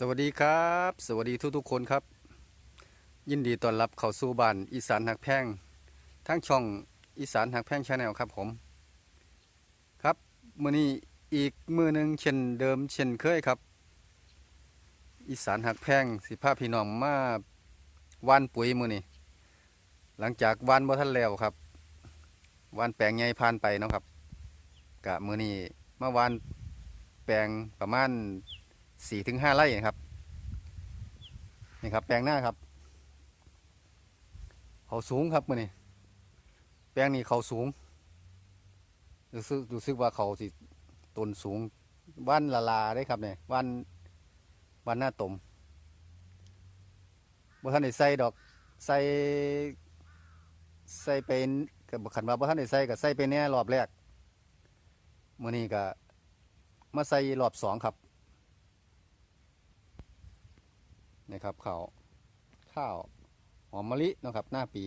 สวัสดีครับ สวัสดีทุกทุกๆคนครับ ยินดีต้อนรับเข้าสู่บ้านอีสานหักแพงทั้งช่องอีสานหักแพงชาแนลครับผม ครับมือนี้อีกมือหนึ่งเช่นเดิมเช่นเคยครับ อีสานหักแพงสิพาพี่น้องมาวานปุ๋ยมือนี้หลังจากวานบ่ทันแล้วครับวานแปลงใหญ่ผ่านไปเนาะครับกะมือนี้มาวานแปลงประมาณ สี่ถึงห้าไร่นะครับนี่ครับ แปลงหน้าครับเขาสูงครับมื่อนี้แปลงนี้เขาสูงรู้สึกรู้สึกว่าเขาสิต้นสูงบ้านละลาได้ครับเนี่ยบ้านบ้านหน้าตมบ่ท่านได้ใส่ดอกใส่ใส่เป็นกับขันว่าบ่ท่านได้ใส่กับใส่ไปแน่รอบแรกมื่อนี้ก็มาใส่รอบสองครับ นี่ครับข้าวข้าวหอมมะลินะครับหน้าปี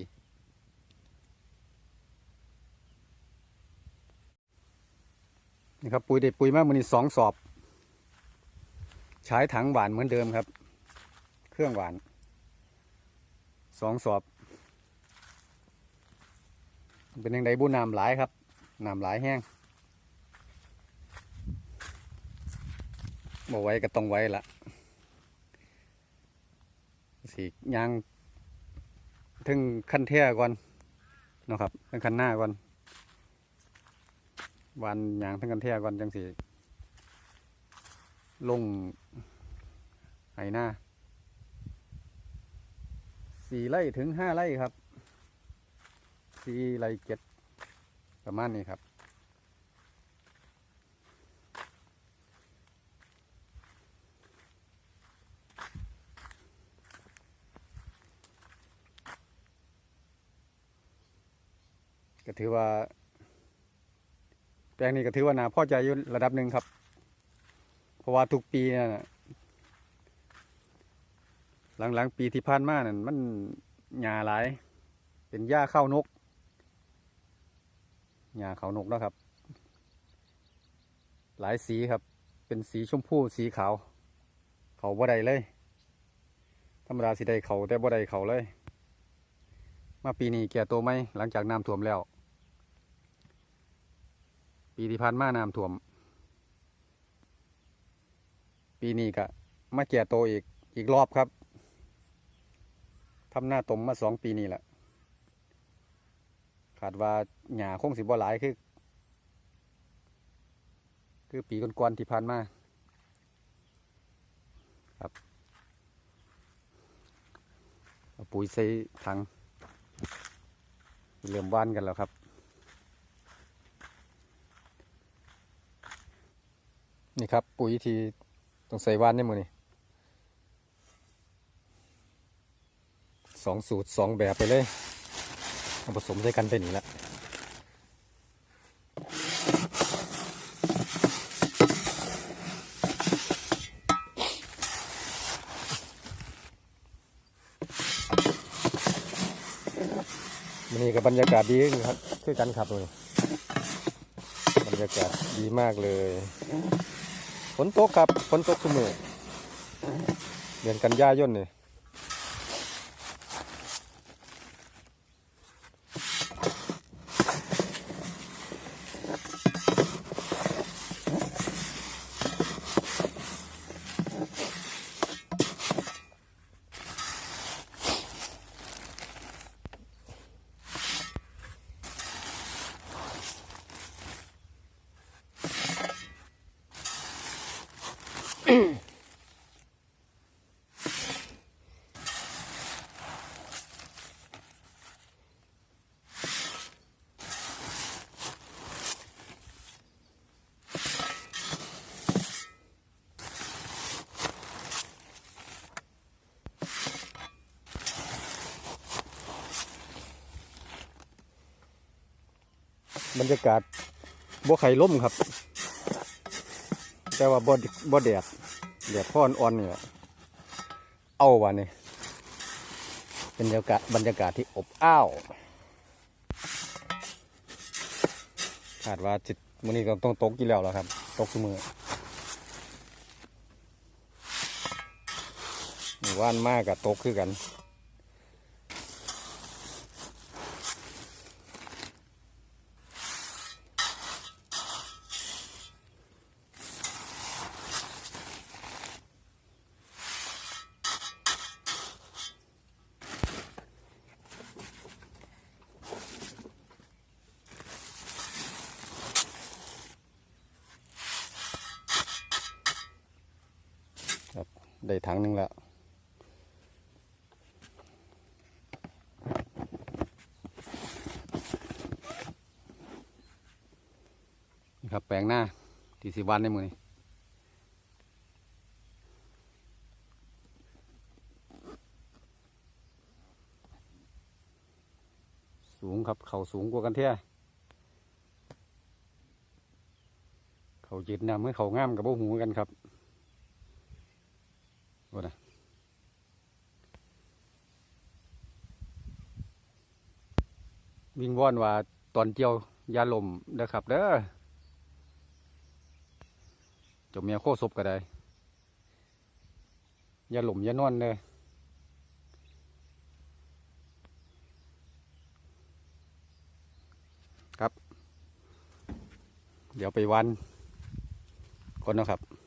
นี่ครับปุ๋ยเด็ดปุ๋ยมากมันนี่สองสอบ ใช้ถังหวานเหมือนเดิมครับ เครื่องหวานสองสอบ เป็นยังไงบุน้ำหลายครับน้ำหลายแห้งบ่ไว้ก็ต้องไว้ละ สียางถึงขั้นเทียก่อนนะครับถึงขั้นหน้าก่อนวันยางถึงขั้นเทียก่อนจังสีลงไหหน้าสี่ไร่ถึงห้าไร่ครับสี่ไร่เจ็ดประมาณนี้ครับ ก็ถือว่า แปลงนี้ก็ถือว่านาพ่อใจอยู่ระดับหนึ่งครับ เพราะว่าทุกปีน่ะหลังๆปีที่ผ่านมานั่นมันหญ้าหลาย เป็นหญ้าเข้านกหญ้าเขานกนะครับ หลายสีครับ เป็นสีชมพูสีขาว เขาบ่ได้เลย ธรรมดาสีได้เขาแต่บ่ได้เขาเลย มาปีนี้แก่ตัวไหมหลังจากน้ำท่วมแล้ว ปีที่ผ่านมาน้ำท่วม ปีนี้ก็มาแก่โตอีกอีกรอบครับทำหน้าตมมาสองปีนี้แหละขาดว่าหญ้าคงสิบ่หลายคือ คือปีก่อนๆที่ผ่านมาครับปุ๋ยใส่ถังเริ่มว่านกันแล้วครับ นี่ครับ ปุ๋ยทีต้องใส่ว่านในมือนี่สองสูตรสองแบบไปเลยเผสมด้วยกันไปนี่ละมันนี่กับบรรยากาศดีคือครับคือกันครับเลยบรรยากาศดีมากเลย ฝนตกครับฝนตกทุกมือเดือนกันยายนนี่ บรรยากาศบ่ไข่ล่มครับ แต่ว่าบ่บ่แดด เดดพ่อนอ่อนเนี่ยเอาวะนี่เป็นบรรยากาศบรรยากาศที่อบอ้าวคาดว่าจิตมื้อนี้ต้องตกกี่แล้วล่ะครับ ตกทุกมอมู่ว่านมากกับตกคือกัน ครับ ได้ถังหนึ่งแล้ว นี่ครับแปลงหน้าที่สิวันในมือนี้สูงครับ เขาสูงกว่ากันเท่ยเขายืดนำให้เขางามกับโบหูกันครับ ว่านะวิงวอนว่าตอนเจียวยาลมเด้อครับเด้อจบเมียโคศพก็ได้ยาหลมยานอนเด้อครับ เดี๋ยวไปวันก่อนนะครับ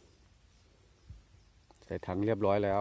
ส่ถังเรียบร้อยแล้ว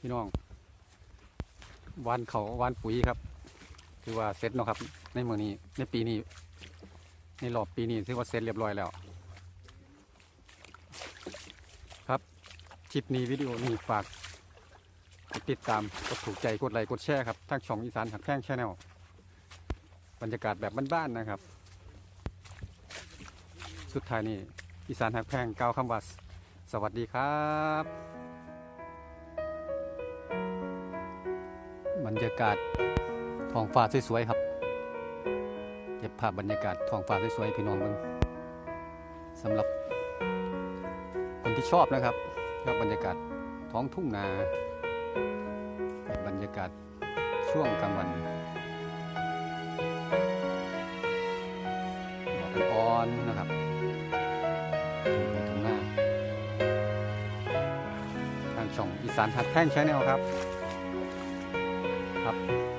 พี่น้องวานเขาวานปุ๋ยครับ ถือว่าเสร็จเนาะครับ ในเมืองนี้ในปีนี้ ในรอบปีนี้ถือว่าเสร็จเรียบร้อยแล้ว ครับคลิปนี้วิดีโอนี้ฝากติดตามกดถูกใจกดไลค์กดแชร์ครับทางช่องอีสานหักแข้งแชาแนลบรรยากาศแบบบ้านๆนะครับ สุดท้ายนี้อีสานหักแพงกล่าวคำว่าสวัสดีครับ รรยากาศท้องฟ้าสวยๆครับเก็บภาพบรรยากาศท้องฟ้าสวยๆพี่น้องเบิ่งสำหรับคนที่ชอบนะครับชอบบรรยากาศท้องทุ่งนาบรรยากาศช่วงกลางวันแดดอ่อนนะครับในทุ่งนาทางช่องอีสานหัดแท่งใชแนลครับ ครับ